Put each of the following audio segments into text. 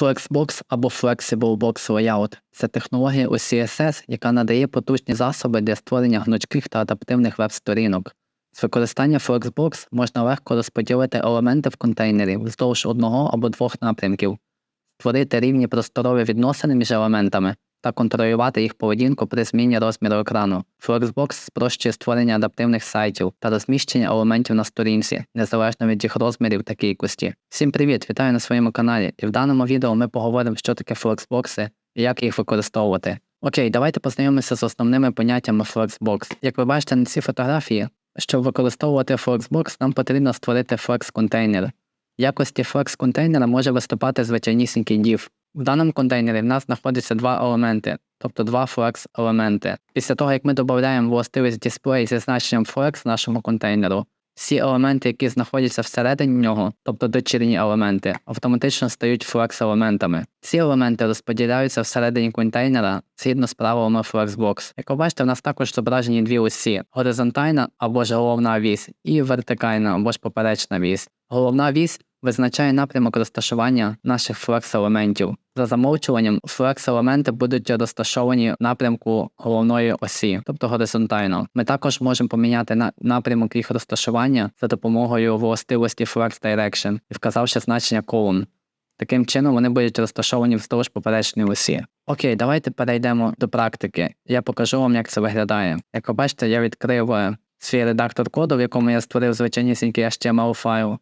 Flexbox або Flexible Box Layout – це технологія у CSS, яка надає потужні засоби для створення гнучких та адаптивних веб-сторінок. З використання Flexbox можна легко розподілити елементи в контейнері вздовж одного або двох напрямків, створити рівні просторові відносини між елементами та контролювати їх поведінку при зміні розміру екрану. Flexbox спрощує створення адаптивних сайтів та розміщення елементів на сторінці, незалежно від їх розмірів та кількості. Всім привіт! Вітаю на своєму каналі. І в даному відео ми поговоримо, що таке Flexbox і як їх використовувати. Окей, давайте познайомимося з основними поняттями Flexbox. Як ви бачите на цій фотографії, щоб використовувати Flexbox, нам потрібно створити Flex-контейнер. В якості Flex-контейнера може виступати звичайнісінький div. В даному контейнері в нас знаходяться два елементи, тобто два Flex-елементи. Після того, як ми додаємо властивість display зі значенням Flex нашому контейнеру, всі елементи, які знаходяться всередині нього, тобто дочірні елементи, автоматично стають Flex-елементами. Ці елементи розподіляються всередині контейнера згідно з правилами Flexbox. Як ви бачите, в нас також зображені дві осі: горизонтальна або ж головна вісь, і вертикальна або ж поперечна вісь. Головна вісь визначає напрямок розташування наших флекс-елементів. За замовчуванням, флекс-елементи будуть розташовані в напрямку головної осі, тобто горизонтально. Ми також можемо поміняти на напрямок їх розташування за допомогою властивості Flex Direction і вказавши значення column. Таким чином вони будуть розташовані вздовж поперечної осі. Окей, давайте перейдемо до практики. Я покажу вам, як це виглядає. Як ви бачите, я відкрив е, свій редактор коду, в якому я створив звичайнісінький HTML файл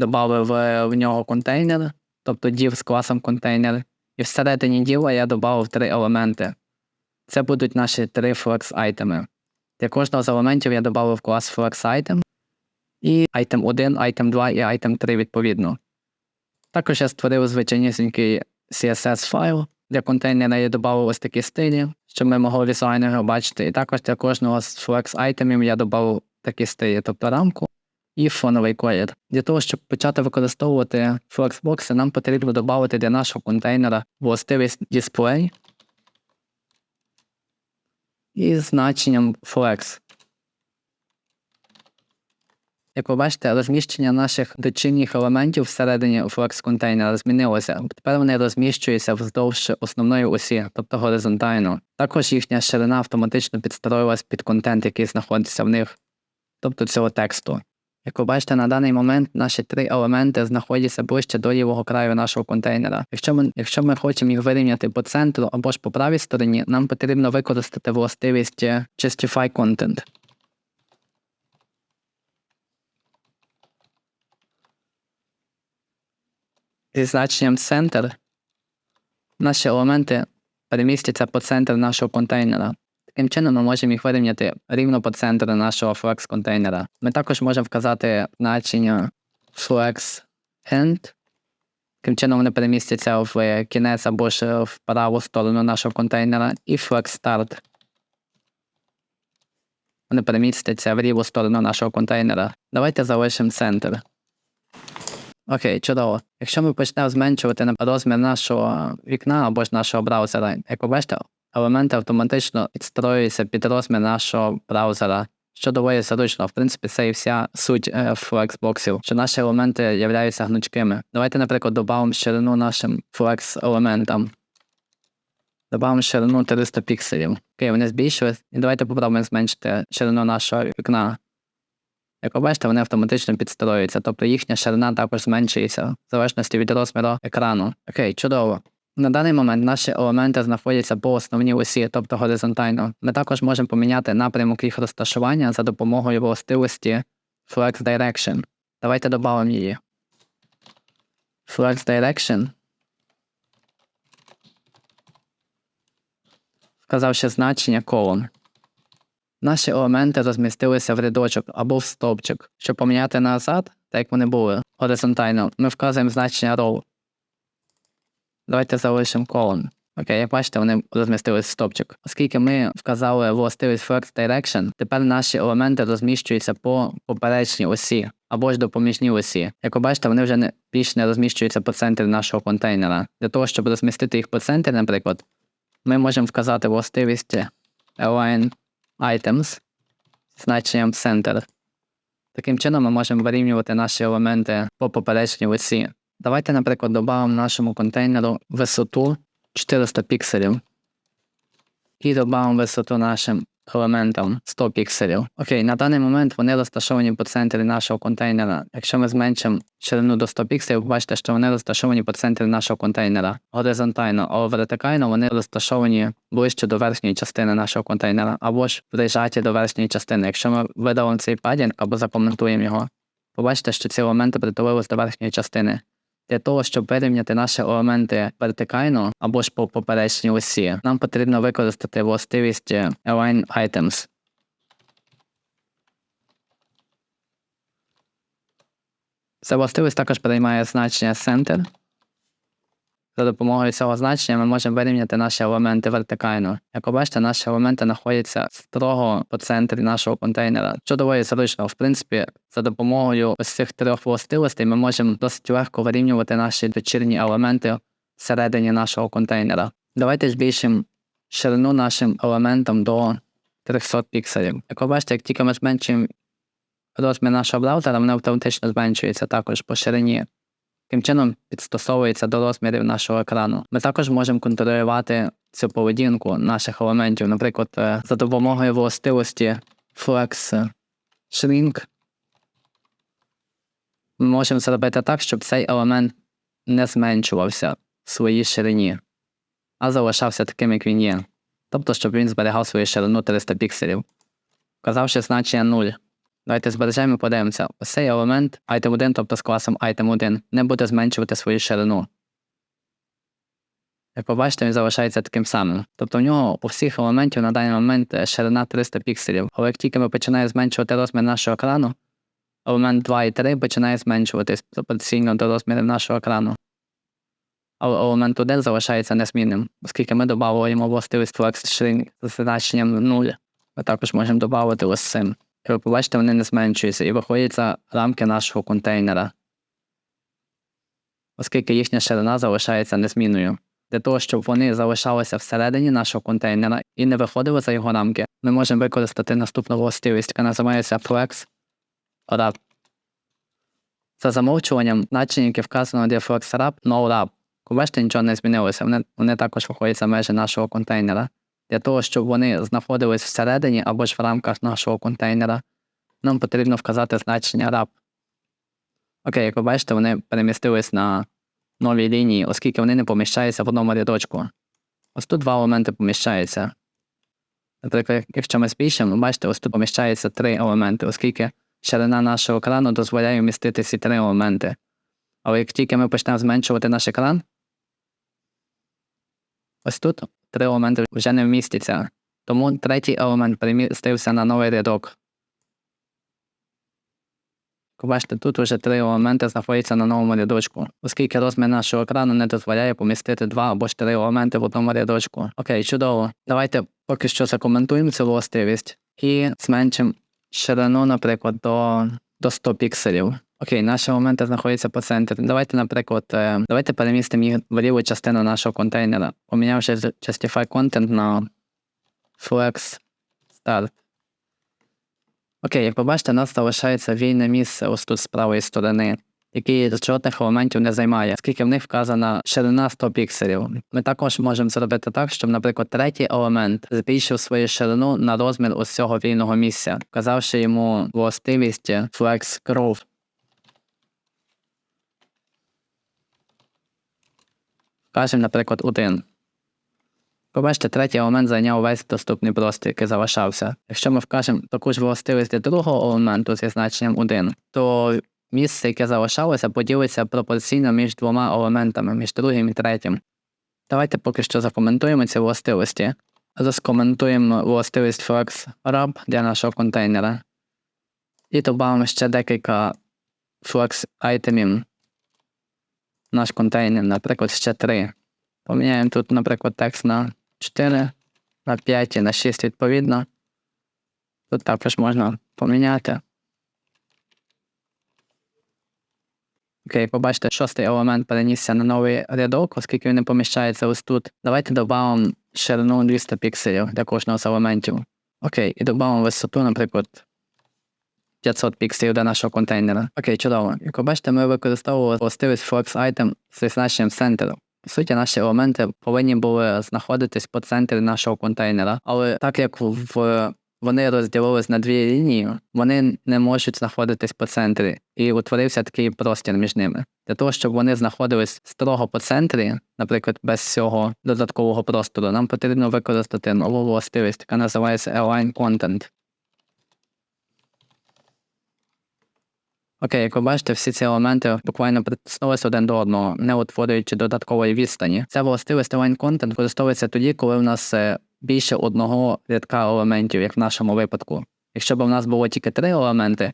додав в нього контейнер, тобто div з класом контейнер, і всередині діла я додав три елементи. Це будуть наші три flex айтеми. Для кожного з елементів я додав клас flex item і item 1, item 2 і item 3 відповідно. Також я створив звичайнісінький CSS файл. Для контейнера я додав ось такі стилі, щоб ми могли візуально його бачити. І також для кожного з flex айтемів я додав такі стилі, тобто рамку і фоновий колір. Для того, щоб почати використовувати Flexbox, нам потрібно додати для нашого контейнера властивість Display і значенням Flex. Як ви бачите, розміщення наших дочинних елементів всередині Flex контейнера змінилося. Тепер вони розміщуються вздовж основної осі, тобто горизонтально. Також їхня ширина автоматично підстроїлась під контент, який знаходиться в них, тобто цього тексту. Як ви бачите, на даний момент наші три елементи знаходяться ближче до лівого краю нашого контейнера. Якщо ми якщо ми хочемо їх вирівняти по центру або ж по правій стороні, нам потрібно використати властивість Justify Content. Зі значенням Center наші елементи перемістяться по центру нашого контейнера. Таким чином ми можемо їх вирівняти рівно по центру нашого flex контейнера. Ми також можемо вказати значення flex end. Таким чином вони перемістяться в кінець або ж в праву сторону нашого контейнера, і flex start. Вони перемістяться в ліву сторону нашого контейнера. Давайте залишимо центр. Окей, чудово. Якщо ми почнемо зменшувати розмір нашого вікна або ж нашого браузера, як ви бачите, елементи автоматично підстроюються під розмір нашого браузера, що доволі зручно. В принципі, це і вся суть флексбоксів, що наші елементи являються гнучкими. Давайте, наприклад, додамо ширину нашим флекс-елементам. Добавимо ширину 300 пікселів. Окей, вони збільшились. І давайте попробуємо зменшити ширину нашого вікна. Як ви бачите, вони автоматично підстроюються, тобто їхня ширина також зменшується в залежності від розміру екрану. Окей, чудово. На даний момент наші елементи знаходяться по основній осі, тобто горизонтально. Ми також можемо поміняти напрямок їх розташування за допомогою властивості Flex Direction. Давайте додамо її. Flex Direction. Вказавши значення column. Наші елементи розмістилися в рядочок або в стовпчик. Щоб поміняти назад, так як вони були горизонтально, ми вказуємо значення row. Давайте залишимо column. Окей, як бачите, вони розмістились в стопчик. Оскільки ми вказали властивість Flex Direction, тепер наші елементи розміщуються по поперечній осі або ж допоміжній осі. Як ви бачите, вони вже не більш не розміщуються по центрі нашого контейнера. Для того, щоб розмістити їх по центрі, наприклад, ми можемо вказати властивість Align Items значенням Center. Таким чином ми можемо вирівнювати наші елементи по поперечній осі. Давайте, наприклад, додамо нашому контейнеру висоту 400 пікселів. І додамо висоту нашим елементам 100 пікселів. Окей, на даний момент вони розташовані по центрі нашого контейнера. Якщо ми зменшимо ширину до 100 пікселів, бачите, що вони розташовані по центрі нашого контейнера горизонтально, а вертикально вони розташовані ближче до верхньої частини нашого контейнера, або ж прижаті до верхньої частини. Якщо ми видалимо цей падінг або закоментуємо його, побачите, що ці елементи притулились до верхньої частини. Для того, щоб вирівняти наші елементи вертикально або ж по поперечній осі, нам потрібно використати властивість е, Align Items. Ця властивість також приймає значення Center. За допомогою цього значення ми можемо вирівняти наші елементи вертикально. Як ви бачите, наші елементи знаходяться строго по центрі нашого контейнера, що доволі зручно. В принципі, за допомогою ось цих трьох властивостей ми можемо досить легко вирівнювати наші дочірні елементи всередині нашого контейнера. Давайте збільшимо ширину нашим елементам до 300 пікселів. Як ви бачите, як тільки ми зменшуємо розмір нашого браузера, вони автоматично зменшуються також по ширині. Таким чином підстосовується до розмірів нашого екрану. Ми також можемо контролювати цю поведінку наших елементів, наприклад, е, за допомогою властивості Flex Shrink. Ми можемо зробити так, щоб цей елемент не зменшувався в своїй ширині, а залишався таким, як він є. Тобто, щоб він зберігав свою ширину 300 пікселів. Вказавши значення 0. Давайте збережемо і подивимося. Цей елемент item 1, тобто з класом item 1, не буде зменшувати свою ширину. Як ви він залишається таким самим. Тобто в нього у всіх елементів на даний момент е, ширина 300 пікселів. Але як тільки ми починаємо зменшувати розмір нашого екрану, елемент 2 і 3 починає зменшуватись пропорційно до розмірів нашого екрану. Але елемент 1 залишається незмінним, оскільки ми додали властивість Flex Shrink з значенням 0. Ми також можемо додати ось цим. Ви побачите, вони не зменшуються і виходять за рамки нашого контейнера, оскільки їхня ширина залишається незмінною. Для того, щоб вони залишалися всередині нашого контейнера і не виходили за його рамки, ми можемо використати наступну властивість, яка називається Flex Wrap. За замовчуванням значення, яке вказано для No Wrap. Ви бачите, нічого не змінилося, вони, вони також виходять за межі нашого контейнера. Для того, щоб вони знаходились всередині або ж в рамках нашого контейнера, нам потрібно вказати значення wrap. Окей, як ви бачите, вони перемістились на новій лінії, оскільки вони не поміщаються в одному рядочку. Ось тут два елементи поміщаються. Наприклад, якщо ми збільшимо, бачите, ось тут поміщаються три елементи, оскільки ширина нашого екрану дозволяє вмістити ці три елементи. Але як тільки ми почнемо зменшувати наш екран, ось тут три елементи вже не вмістяться. Тому третій елемент перемістився на новий рядок. Бачите, тут вже три елементи знаходяться на новому рядочку, оскільки розмір нашого екрану не дозволяє помістити два або ж три елементи в одному рядочку. Окей, чудово. Давайте поки що закоментуємо цю властивість і зменшимо ширину, наприклад, до, до 100 пікселів. Окей, наші елементи знаходяться по центрі. Давайте, наприклад, е, давайте перемістимо їх в ліву частину нашого контейнера, помінявши Justify Content на Flex Start. Окей, як ви бачите, у нас залишається вільне місце ось тут з правої сторони, який жодних елементів не займає, оскільки в них вказана ширина 100 пікселів. Ми також можемо зробити так, щоб, наприклад, третій елемент збільшив свою ширину на розмір ось цього вільного місця, вказавши йому властивість Flex Growth. Вкажемо, наприклад, один. Побачите, третій елемент зайняв весь доступний простір, який залишався. Якщо ми вкажемо таку ж властивість для другого елементу зі значенням 1, то місце, яке залишалося, поділиться пропорційно між двома елементами, між другим і третім. Давайте поки що закоментуємо ці властивості. Заскоментуємо властивість Flex Wrap для нашого контейнера. І додамо ще декілька Flex айтемів наш контейнер, наприклад, ще 3. Поміняємо тут, наприклад, текст на 4, на 5 і на 6 відповідно. Тут також можна поміняти. Окей, побачите, шостий елемент перенісся на новий рядок, оскільки він не поміщається ось тут. Давайте додамо ширину 200 пікселів для кожного з елементів. Окей, і додамо висоту, наприклад, 500 пікселів до нашого контейнера. Окей, чудово. Як ви бачите, ми використовували властивість Flex Item зі значенням Center. По суті, наші елементи повинні були знаходитись по центрі нашого контейнера, але так як в вони розділились на дві лінії, вони не можуть знаходитись по центрі, і утворився такий простір між ними. Для того, щоб вони знаходились строго по центрі, наприклад, без цього додаткового простору, нам потрібно використати нову властивість, яка називається Align Content. Окей, як ви бачите, всі ці елементи буквально притиснулися один до одного, не утворюючи додаткової відстані. Ця властивість Align Content використовується тоді, коли в нас е, більше одного рядка елементів, як в нашому випадку. Якщо б у нас було тільки три елементи,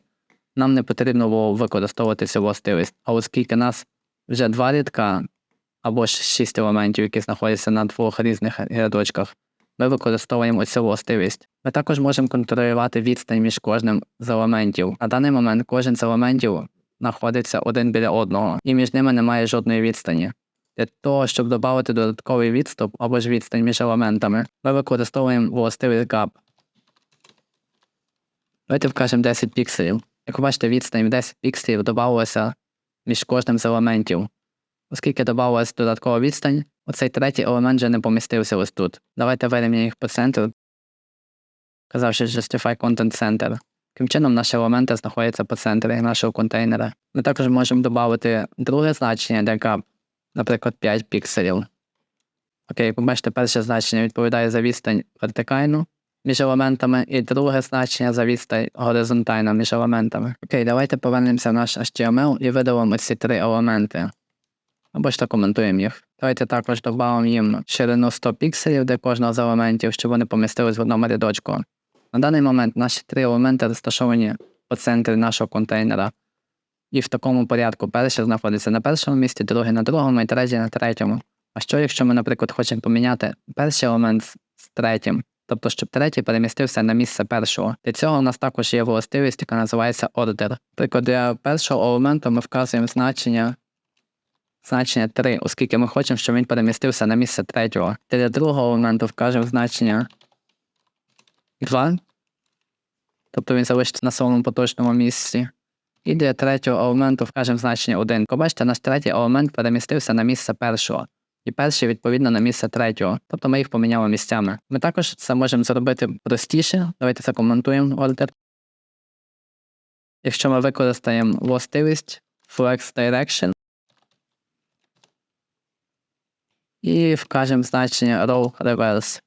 нам не потрібно було використовувати цю властивість. А оскільки нас вже два рядка або ж шість елементів, які знаходяться на двох різних рядочках, ми використовуємо цю властивість. Ми також можемо контролювати відстань між кожним з елементів. На даний момент кожен з елементів знаходиться один біля одного, і між ними немає жодної відстані. Для того, щоб додати додатковий відступ або ж відстань між елементами, ми використовуємо властивість gap. Давайте вкажемо 10 пікселів. Як ви бачите, відстань в 10 пікселів додавалася між кожним з елементів. Оскільки додавалася додаткова відстань, оцей третій елемент вже не помістився ось тут. Давайте вирівняємо їх по центру, казавши Justify Content Center. Таким чином, наші елементи знаходяться по центрі нашого контейнера. Ми також можемо додати друге значення для наприклад, 5 пікселів. Окей, як ви бачите, перше значення відповідає за відстань вертикальну між елементами, і друге значення за відстань горизонтальну між елементами. Окей, давайте повернемося в наш HTML і видалимо ці три елементи. Або ж коментуємо їх. Давайте також додамо їм ширину 100 пікселів для кожного з елементів, щоб вони помістились в одному рядочку. На даний момент наші три елементи розташовані по центрі нашого контейнера. І в такому порядку перший знаходиться на першому місці, другий на другому і третій на третьому. А що, якщо ми, наприклад, хочемо поміняти перший елемент з третім, тобто, щоб третій перемістився на місце першого. Для цього у нас також є властивість, яка називається order. Наприклад, для першого елементу ми вказуємо значення значення 3, оскільки ми хочемо, щоб він перемістився на місце третього. Для другого елементу вкажемо значення 2, тобто він залишиться на своєму поточному місці. І для третього елементу вкажемо значення 1. Побачите, наш третій елемент перемістився на місце першого. І перший, відповідно, на місце третього. Тобто ми їх поміняли місцями. Ми також це можемо зробити простіше. Давайте це коментуємо ордер. Якщо ми використаємо властивість Flex Direction і вкажемо значення row reverse.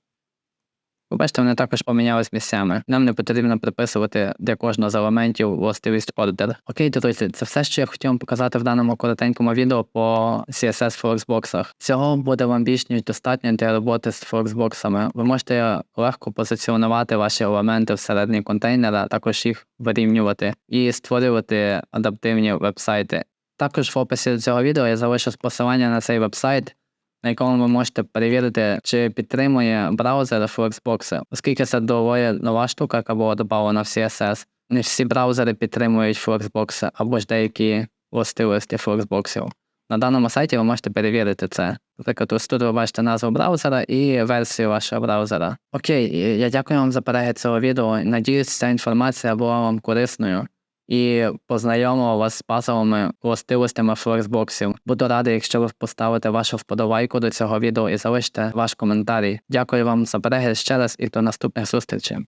Ви бачите, вони також помінялись місцями. Нам не потрібно приписувати для кожного з елементів властивість order. Окей, друзі, це все, що я хотів вам показати в даному коротенькому відео по CSS Flexbox. Цього буде вам більш ніж достатньо для роботи з Flexbox. Ви можете легко позиціонувати ваші елементи всередині контейнера, також їх вирівнювати і створювати адаптивні вебсайти. Також в описі цього відео я залишу посилання на цей вебсайт на якому ви можете перевірити, чи підтримує браузер Flexbox, оскільки це доволі нова штука, яка була додана в CSS. Не всі браузери підтримують Flexbox або ж деякі властивості Flexbox. На даному сайті ви можете перевірити це. Наприклад, ось тут ви бачите назву браузера і версію вашого браузера. Окей, я дякую вам за перегляд цього відео. Надіюсь, ця інформація була вам корисною і познайомила вас з пасовими властивостями флексбоксів. Буду радий, якщо ви поставите вашу вподобайку до цього відео і залишите ваш коментарій. Дякую вам за перегляд ще раз і до наступних зустрічей.